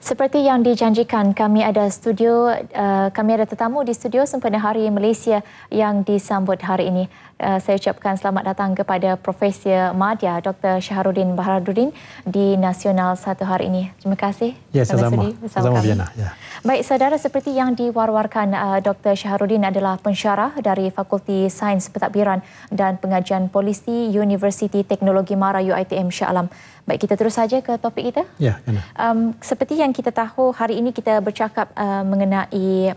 Seperti yang dijanjikan, kami ada studio, uh, kami ada tetamu di studio sempena Hari Malaysia yang disambut hari ini. Uh, saya ucapkan selamat datang kepada Profesor Madya Dr. Syahrudin Baharudin di Nasional satu hari ini. Terima kasih. Ya, sama-sama. Sama-sama, Ya. Baik, saudara, seperti yang diwar-warkan, uh, Dr. Syahrudin adalah pensyarah dari Fakulti Sains Pentadbiran dan Pengajian Polisi Universiti Teknologi Mara UiTM Shah Alam. Baik, kita terus saja ke topik kita. Ya, kena. Um, seperti yang kita tahu, hari ini kita bercakap uh, mengenai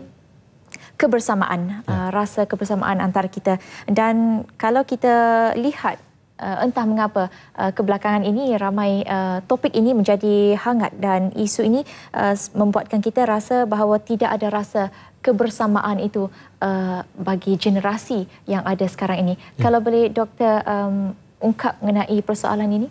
kebersamaan, ya. uh, rasa kebersamaan antara kita. Dan kalau kita lihat, uh, entah mengapa uh, kebelakangan ini ramai uh, topik ini menjadi hangat dan isu ini uh, membuatkan kita rasa bahawa tidak ada rasa kebersamaan itu uh, bagi generasi yang ada sekarang ini. Ya. Kalau boleh doktor um, ungkap mengenai persoalan ini?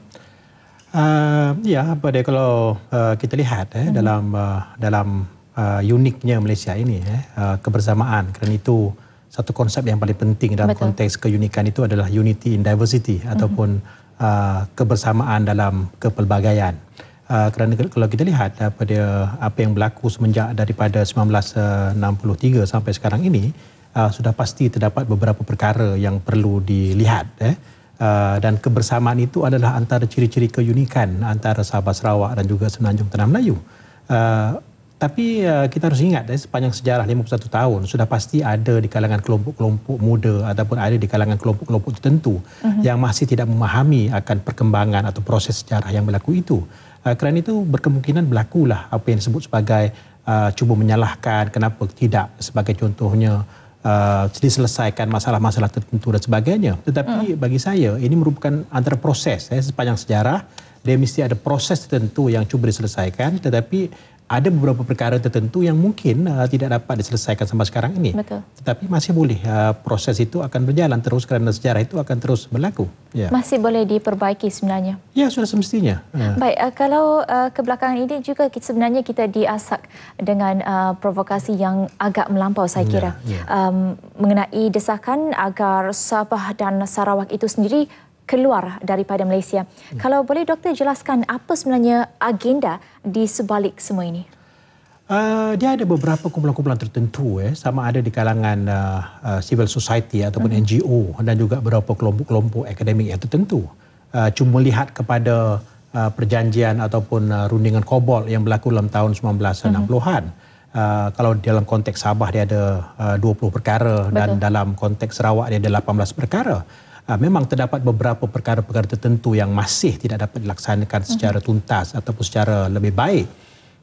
Uh, ya, pada kalau uh, kita lihat eh, hmm. dalam uh, dalam uh, uniknya Malaysia ini, eh, uh, kebersamaan. Kerana itu satu konsep yang paling penting dalam Betul. konteks keunikan itu adalah unity in diversity hmm. ataupun uh, kebersamaan dalam kepelbagaian. Uh, kerana kalau kita lihat uh, pada apa yang berlaku semenjak daripada 1963 sampai sekarang ini, uh, sudah pasti terdapat beberapa perkara yang perlu dilihat. Eh. Uh, dan kebersamaan itu adalah antara ciri-ciri keunikan antara Sabah Sarawak dan juga Semenanjung Tanah Melayu. Uh, tapi uh, kita harus ingat eh, sepanjang sejarah 51 tahun sudah pasti ada di kalangan kelompok-kelompok muda ataupun ada di kalangan kelompok-kelompok tertentu uh-huh. yang masih tidak memahami akan perkembangan atau proses sejarah yang berlaku itu. Uh, kerana itu berkemungkinan berlakulah apa yang disebut sebagai uh, cuba menyalahkan kenapa tidak sebagai contohnya uh, diselesaikan masalah-masalah tertentu dan sebagainya. Tetapi hmm. bagi saya ini merupakan antara proses eh, sepanjang sejarah dia mesti ada proses tertentu yang cuba diselesaikan tetapi ada beberapa perkara tertentu yang mungkin uh, tidak dapat diselesaikan sampai sekarang ini. Betul. Tetapi masih boleh uh, proses itu akan berjalan terus kerana sejarah itu akan terus berlaku. Ya. Masih boleh diperbaiki sebenarnya. Ya, sudah semestinya. Uh. Baik, uh, kalau uh, kebelakangan ini juga kita, sebenarnya kita diasak dengan uh, provokasi yang agak melampau saya kira. Ya, ya. Um, mengenai desakan agar Sabah dan Sarawak itu sendiri keluar daripada Malaysia. Hmm. Kalau boleh doktor jelaskan apa sebenarnya agenda di sebalik semua ini? Uh, dia ada beberapa kumpulan-kumpulan tertentu eh sama ada di kalangan uh, uh, civil society ataupun hmm. NGO dan juga beberapa kelompok-kelompok akademik yang tertentu. Uh, cuma lihat kepada uh, perjanjian ataupun uh, rundingan kobol yang berlaku dalam tahun 1960-an. Hmm. Uh, kalau dalam konteks Sabah dia ada uh, 20 perkara Betul. dan dalam konteks Sarawak dia ada 18 perkara uh, memang terdapat beberapa perkara-perkara tertentu yang masih tidak dapat dilaksanakan secara mhm. tuntas ataupun secara lebih baik.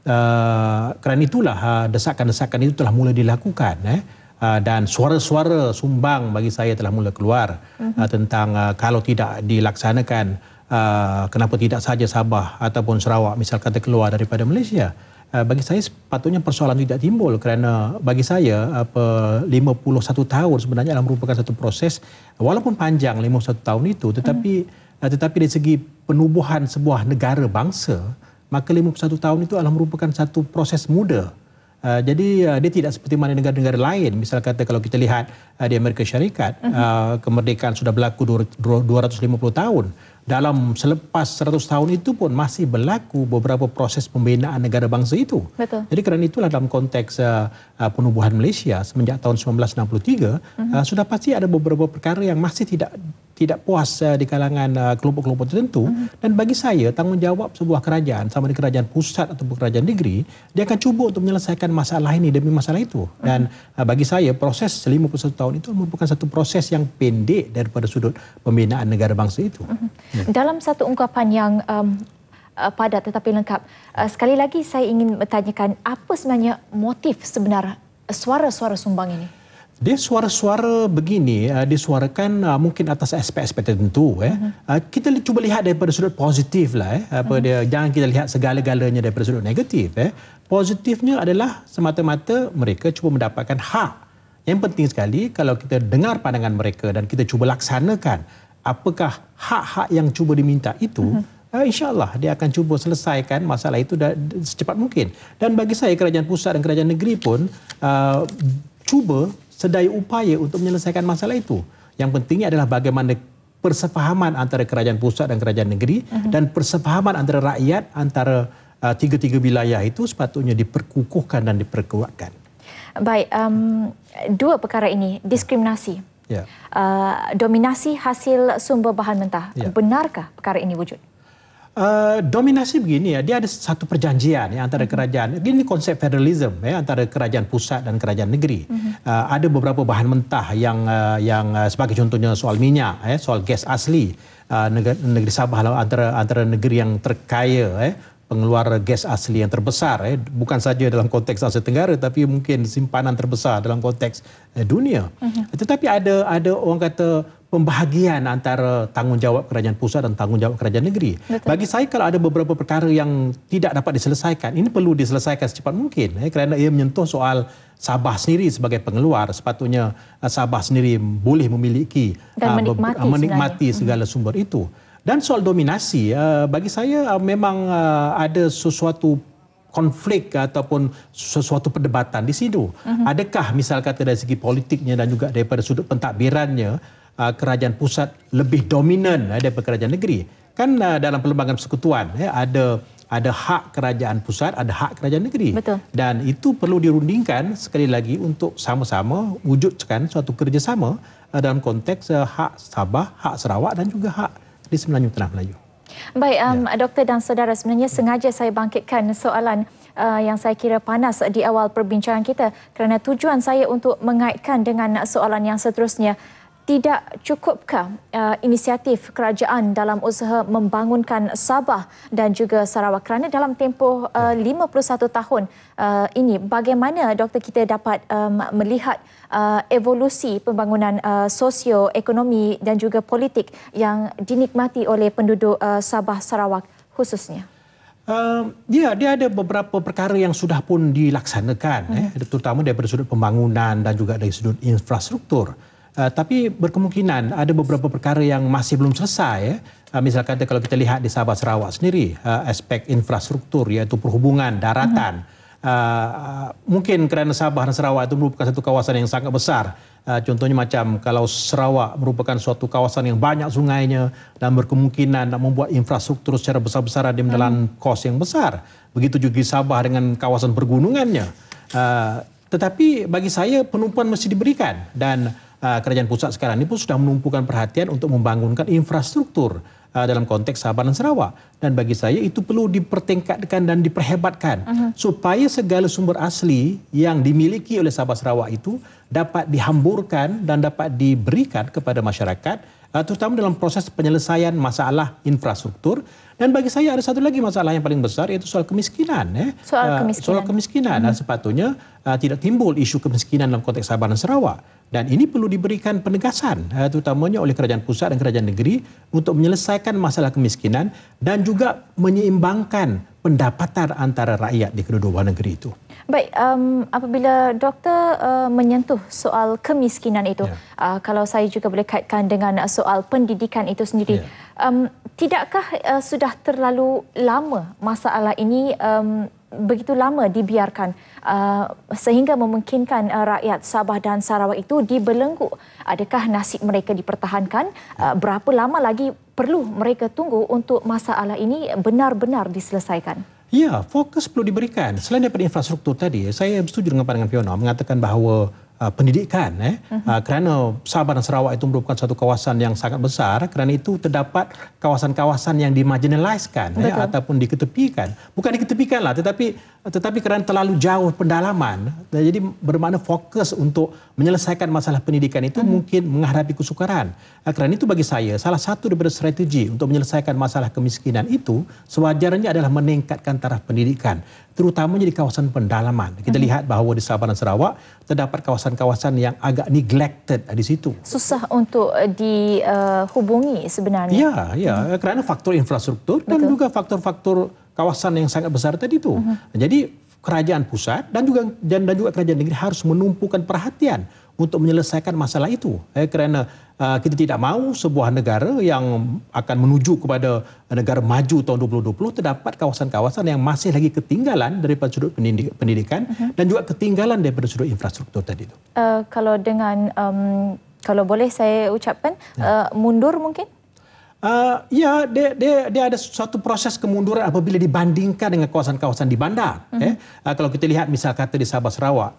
Uh, kerana itulah uh, desakan-desakan itu telah mula dilakukan eh uh, dan suara-suara sumbang bagi saya telah mula keluar uh, tentang uh, kalau tidak dilaksanakan uh, kenapa tidak saja Sabah ataupun Sarawak misal kata keluar daripada Malaysia. Uh, bagi saya sepatutnya persoalan itu tidak timbul kerana bagi saya apa 51 tahun sebenarnya adalah merupakan satu proses walaupun panjang 51 tahun itu tetapi hmm. tetapi dari segi penubuhan sebuah negara bangsa maka 51 tahun itu adalah merupakan satu proses muda Uh, jadi uh, dia tidak seperti mana negara-negara lain. Misal kata kalau kita lihat uh, di Amerika Syarikat, uh, kemerdekaan sudah berlaku 250 tahun dalam selepas 100 tahun itu pun masih berlaku beberapa proses pembinaan negara bangsa itu. Betul. Jadi kerana itulah dalam konteks uh, uh, penubuhan Malaysia semenjak tahun 1963 uh-huh. Mhm. uh, sudah pasti ada beberapa perkara yang masih tidak tidak puas uh, di kalangan uh, kelompok-kelompok tertentu uh-huh. dan bagi saya tanggungjawab sebuah kerajaan sama di kerajaan pusat ataupun kerajaan negeri dia akan cuba untuk menyelesaikan masalah ini demi masalah itu uh-huh. dan uh, bagi saya proses 51 tahun itu merupakan satu proses yang pendek daripada sudut pembinaan negara bangsa itu. Uh-huh. Ya. Dalam satu ungkapan yang um, uh, padat tetapi lengkap uh, sekali lagi saya ingin bertanyakan apa sebenarnya motif sebenar suara-suara sumbang ini? Dia suara-suara begini uh, disuarakan uh, mungkin atas aspek-aspek tertentu eh uh, kita cuba lihat daripada sudut positif lah eh apa uh-huh. dia jangan kita lihat segala-galanya daripada sudut negatif eh positifnya adalah semata-mata mereka cuba mendapatkan hak yang penting sekali kalau kita dengar pandangan mereka dan kita cuba laksanakan apakah hak-hak yang cuba diminta itu uh-huh. Uh, InsyaAllah dia akan cuba selesaikan masalah itu secepat mungkin. Dan bagi saya kerajaan pusat dan kerajaan negeri pun uh, cuba sedaya upaya untuk menyelesaikan masalah itu. Yang pentingnya adalah bagaimana persefahaman antara kerajaan pusat dan kerajaan negeri uh-huh. dan persefahaman antara rakyat antara uh, tiga-tiga wilayah itu sepatutnya diperkukuhkan dan diperkuatkan. Baik, um, dua perkara ini diskriminasi, yeah. uh, dominasi hasil sumber bahan mentah. Yeah. Benarkah perkara ini wujud? Uh, dominasi begini ya, dia ada satu perjanjian ya antara mm-hmm. kerajaan. Ini konsep federalism ya antara kerajaan pusat dan kerajaan negeri. Mm-hmm. Uh, ada beberapa bahan mentah yang uh, yang uh, sebagai contohnya soal minyak, ya, soal gas asli. Uh, negeri, negeri Sabah antara antara negeri yang terkaya eh, pengeluar gas asli yang terbesar eh, bukan saja dalam konteks Asia Tenggara tapi mungkin simpanan terbesar dalam konteks eh, dunia. Uh-huh. Tetapi ada ada orang kata pembahagian antara tanggungjawab kerajaan pusat dan tanggungjawab kerajaan negeri. Betul. Bagi saya kalau ada beberapa perkara yang tidak dapat diselesaikan, ini perlu diselesaikan secepat mungkin eh, kerana ia menyentuh soal Sabah sendiri sebagai pengeluar. Sepatutnya uh, Sabah sendiri boleh memiliki dan uh, menikmati, uh, menikmati segala hmm. sumber itu. Dan soal dominasi, uh, bagi saya uh, memang uh, ada sesuatu konflik ataupun sesuatu perdebatan di situ. Uh-huh. Adakah misal kata dari segi politiknya dan juga daripada sudut pentadbirannya uh, kerajaan pusat lebih dominan uh, daripada kerajaan negeri. Kan uh, dalam perlembagaan persekutuan ya, ada ada hak kerajaan pusat, ada hak kerajaan negeri. Betul. Dan itu perlu dirundingkan sekali lagi untuk sama-sama wujudkan suatu kerjasama uh, dalam konteks uh, hak Sabah, hak Sarawak dan juga hak di Semenanjung Tengah Melayu. Baik, um, ya. doktor dan saudara, sebenarnya sengaja saya bangkitkan soalan uh, yang saya kira panas di awal perbincangan kita kerana tujuan saya untuk mengaitkan dengan soalan yang seterusnya tidak cukupkah uh, inisiatif kerajaan dalam usaha membangunkan Sabah dan juga Sarawak kerana dalam tempoh uh, 51 tahun uh, ini bagaimana doktor kita dapat um, melihat uh, evolusi pembangunan uh, sosioekonomi dan juga politik yang dinikmati oleh penduduk uh, Sabah Sarawak khususnya Uh, ya, dia ada beberapa perkara yang sudah pun dilaksanakan, hmm. eh, terutama daripada sudut pembangunan dan juga dari sudut infrastruktur. Uh, tapi berkemungkinan ada beberapa perkara yang masih belum selesai. Ya. Uh, misalkan kalau kita lihat di Sabah Sarawak sendiri, uh, aspek infrastruktur iaitu perhubungan daratan. Hmm. Uh, mungkin kerana Sabah dan Sarawak itu merupakan satu kawasan yang sangat besar. Uh, contohnya macam kalau Sarawak merupakan suatu kawasan yang banyak sungainya dan berkemungkinan nak membuat infrastruktur secara besar-besaran di menelan hmm. kos yang besar. Begitu juga Sabah dengan kawasan pergunungannya. Uh, tetapi bagi saya penumpuan mesti diberikan dan uh, kerajaan pusat sekarang ini pun sudah menumpukan perhatian untuk membangunkan infrastruktur uh, dalam konteks Sabah dan Sarawak. Dan bagi saya itu perlu dipertingkatkan dan diperhebatkan uh-huh. supaya segala sumber asli yang dimiliki oleh Sabah Sarawak itu dapat dihamburkan dan dapat diberikan kepada masyarakat uh, terutama dalam proses penyelesaian masalah infrastruktur dan bagi saya ada satu lagi masalah yang paling besar iaitu soal kemiskinan. Eh. Soal kemiskinan. Uh, soal kemiskinan. Uh-huh. sepatutnya uh, tidak timbul isu kemiskinan dalam konteks Sabah dan Sarawak. Dan ini perlu diberikan penegasan uh, terutamanya oleh kerajaan pusat dan kerajaan negeri untuk menyelesaikan masalah kemiskinan dan juga menyeimbangkan pendapatan antara rakyat di kedua-dua negeri itu. Baik, um, apabila doktor uh, menyentuh soal kemiskinan itu, yeah. uh, kalau saya juga boleh kaitkan dengan soal pendidikan itu sendiri, yeah. um, tidakkah uh, sudah terlalu lama masalah ini um, begitu lama dibiarkan uh, sehingga memungkinkan uh, rakyat Sabah dan Sarawak itu dibelenggu. Adakah nasib mereka dipertahankan? Uh, berapa lama lagi perlu mereka tunggu untuk masalah ini benar-benar diselesaikan? Ya, fokus perlu diberikan. Selain daripada infrastruktur tadi, saya setuju dengan pandangan Fiona mengatakan bahawa Uh, pendidikan eh. Uh-huh. uh, kerana Sabah dan Sarawak itu merupakan satu kawasan yang sangat besar kerana itu terdapat kawasan-kawasan yang dimarginaliskan eh, ataupun diketepikan. Bukan diketepikan lah tetapi tetapi kerana terlalu jauh pendalaman jadi bermakna fokus untuk menyelesaikan masalah pendidikan itu uh-huh. mungkin menghadapi kesukaran uh, kerana itu bagi saya salah satu daripada strategi untuk menyelesaikan masalah kemiskinan itu sewajarnya adalah meningkatkan taraf pendidikan terutamanya di kawasan pendalaman. Kita hmm. lihat bahawa di Sabah dan Sarawak terdapat kawasan-kawasan yang agak neglected di situ. Susah untuk uh, dihubungi uh, sebenarnya. Ya, ya, hmm. kerana faktor infrastruktur Betul. dan juga faktor-faktor kawasan yang sangat besar tadi itu. Hmm. Jadi kerajaan pusat dan juga dan, dan juga kerajaan negeri harus menumpukan perhatian untuk menyelesaikan masalah itu. Eh, kerana uh, kita tidak mahu sebuah negara yang akan menuju kepada negara maju tahun 2020 terdapat kawasan-kawasan yang masih lagi ketinggalan daripada sudut pendidikan uh-huh. dan juga ketinggalan daripada sudut infrastruktur tadi itu. Uh, kalau dengan um, kalau boleh saya ucapkan ya. uh, mundur mungkin Uh, ya, dia, dia, dia ada suatu proses kemunduran apabila dibandingkan dengan kawasan-kawasan di bandar. Mm-hmm. Eh. Uh, kalau kita lihat misal kata di Sabah Sarawak,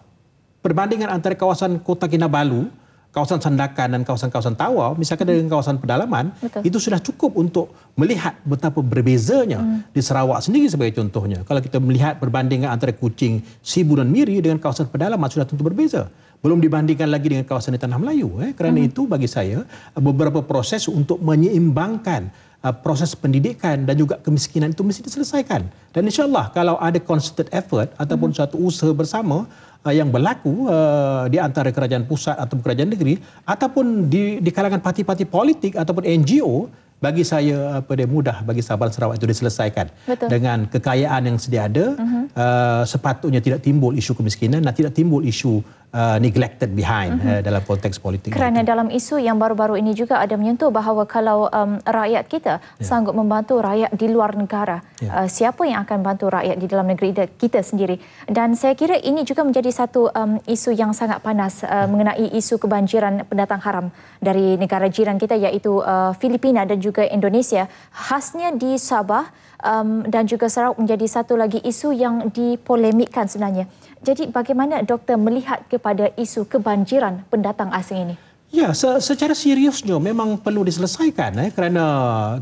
perbandingan antara kawasan Kota Kinabalu, kawasan Sandakan dan kawasan-kawasan Tawau, misalkan mm-hmm. dengan kawasan pedalaman, Betul. itu sudah cukup untuk melihat betapa berbezanya mm. di Sarawak sendiri sebagai contohnya. Kalau kita melihat perbandingan antara Kuching, Sibu dan Miri dengan kawasan pedalaman sudah tentu berbeza belum dibandingkan lagi dengan kawasan di Tanah Melayu eh kerana hmm. itu bagi saya beberapa proses untuk menyeimbangkan uh, proses pendidikan dan juga kemiskinan itu mesti diselesaikan dan insyaallah kalau ada concerted effort ataupun hmm. satu usaha bersama uh, yang berlaku uh, di antara kerajaan pusat atau kerajaan negeri ataupun di di kalangan parti-parti politik ataupun NGO bagi saya apa dia mudah bagi Sabah Sarawak itu diselesaikan Betul. dengan kekayaan yang sedia ada uh-huh. uh, sepatutnya tidak timbul isu kemiskinan dan tidak timbul isu uh, neglected behind uh-huh. uh, dalam konteks politik. Kerana itu. dalam isu yang baru-baru ini juga ada menyentuh bahawa kalau um, rakyat kita yeah. sanggup membantu rakyat di luar negara, yeah. uh, siapa yang akan bantu rakyat di dalam negeri kita sendiri? Dan saya kira ini juga menjadi satu um, isu yang sangat panas uh, yeah. mengenai isu kebanjiran pendatang haram dari negara jiran kita iaitu uh, Filipina dan juga Indonesia. Khasnya di Sabah um, dan juga Sarawak menjadi satu lagi isu yang dipolemikkan sebenarnya. Jadi bagaimana doktor melihat kepada isu kebanjiran pendatang asing ini? Ya, secara seriusnya memang perlu diselesaikan eh, kerana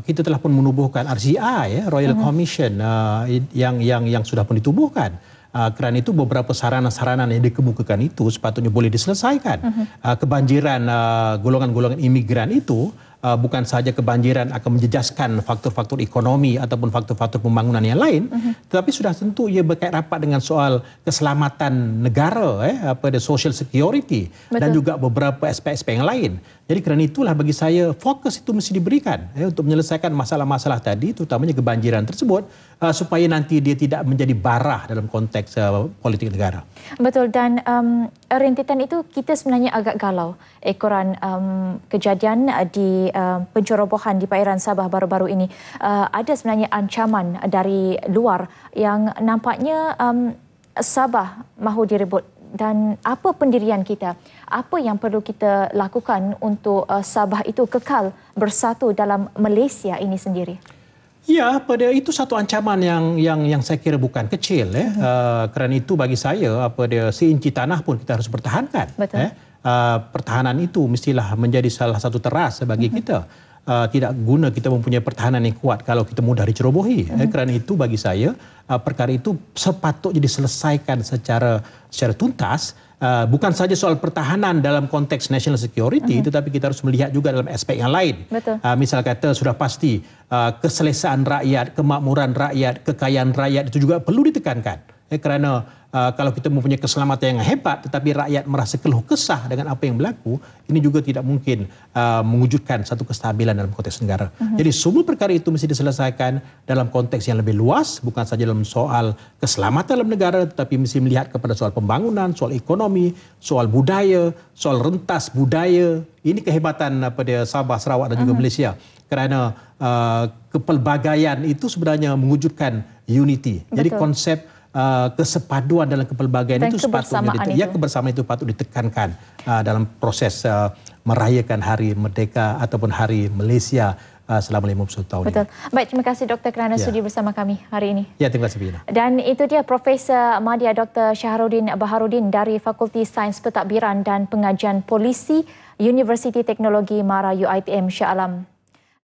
kita telah pun menubuhkan RCI ya, Royal uh-huh. Commission uh, yang yang yang sudah pun ditubuhkan. Uh, kerana itu beberapa sarana-sarana yang dikemukakan itu sepatutnya boleh diselesaikan. Uh-huh. Uh, kebanjiran uh, golongan-golongan imigran itu uh, bukan sahaja kebanjiran akan menjejaskan faktor-faktor ekonomi ataupun faktor-faktor pembangunan yang lain uh-huh. tetapi sudah tentu ia berkait rapat dengan soal keselamatan negara eh apa the social security Betul. dan juga beberapa aspek-aspek yang lain jadi kerana itulah bagi saya fokus itu mesti diberikan eh, untuk menyelesaikan masalah-masalah tadi terutamanya kebanjiran tersebut uh, supaya nanti dia tidak menjadi barah dalam konteks uh, politik negara. Betul dan um, rintitan itu kita sebenarnya agak galau ekoran um, kejadian di uh, pencerobohan di perairan Sabah baru-baru ini. Uh, ada sebenarnya ancaman dari luar yang nampaknya um, Sabah mahu direbut dan apa pendirian kita? Apa yang perlu kita lakukan untuk uh, Sabah itu kekal bersatu dalam Malaysia ini sendiri? Ya, pada itu satu ancaman yang yang yang saya kira bukan kecil ya. Uh-huh. Uh, kerana itu bagi saya apa dia seinci tanah pun kita harus pertahankan. Betul. Eh? Uh, pertahanan itu mestilah menjadi salah satu teras bagi uh-huh. kita. Uh, tidak guna kita mempunyai pertahanan yang kuat kalau kita mudah dicerobohi. Uh-huh. Eh? Kerana itu bagi saya uh, perkara itu sepatutnya diselesaikan secara secara tuntas uh, bukan saja soal pertahanan dalam konteks national security uh-huh. tetapi kita harus melihat juga dalam aspek yang lain. Betul. Uh, misal kata sudah pasti uh, keselesaan rakyat, kemakmuran rakyat, kekayaan rakyat itu juga perlu ditekankan. Eh, kerana uh, kalau kita mempunyai keselamatan yang hebat tetapi rakyat merasa keluh kesah dengan apa yang berlaku, ini juga tidak mungkin uh, mewujudkan satu kestabilan dalam konteks negara. Uh-huh. Jadi semua perkara itu mesti diselesaikan dalam konteks yang lebih luas, bukan saja dalam soal keselamatan dalam negara tetapi mesti melihat kepada soal pembangunan, soal ekonomi, soal budaya, soal rentas budaya. Ini kehebatan uh, pada Sabah, Sarawak dan juga uh-huh. Malaysia. Kerana uh, kepelbagaian itu sebenarnya mewujudkan unity. Betul. Jadi konsep Uh, kesepaduan dalam kepelbagaian Dan itu sepatutnya itu. ya kebersamaan itu patut ditekankan uh, dalam proses uh, merayakan hari merdeka ataupun hari Malaysia uh, selama 50 tahun Betul. ini. Baik, terima kasih doktor kerana ya. sudi bersama kami hari ini. Ya, terima kasih Bina. Dan itu dia Profesor Madya Dr. Syahrudin Baharudin dari Fakulti Sains Pentadbiran dan Pengajian Polisi Universiti Teknologi Mara UiTM Shah Alam.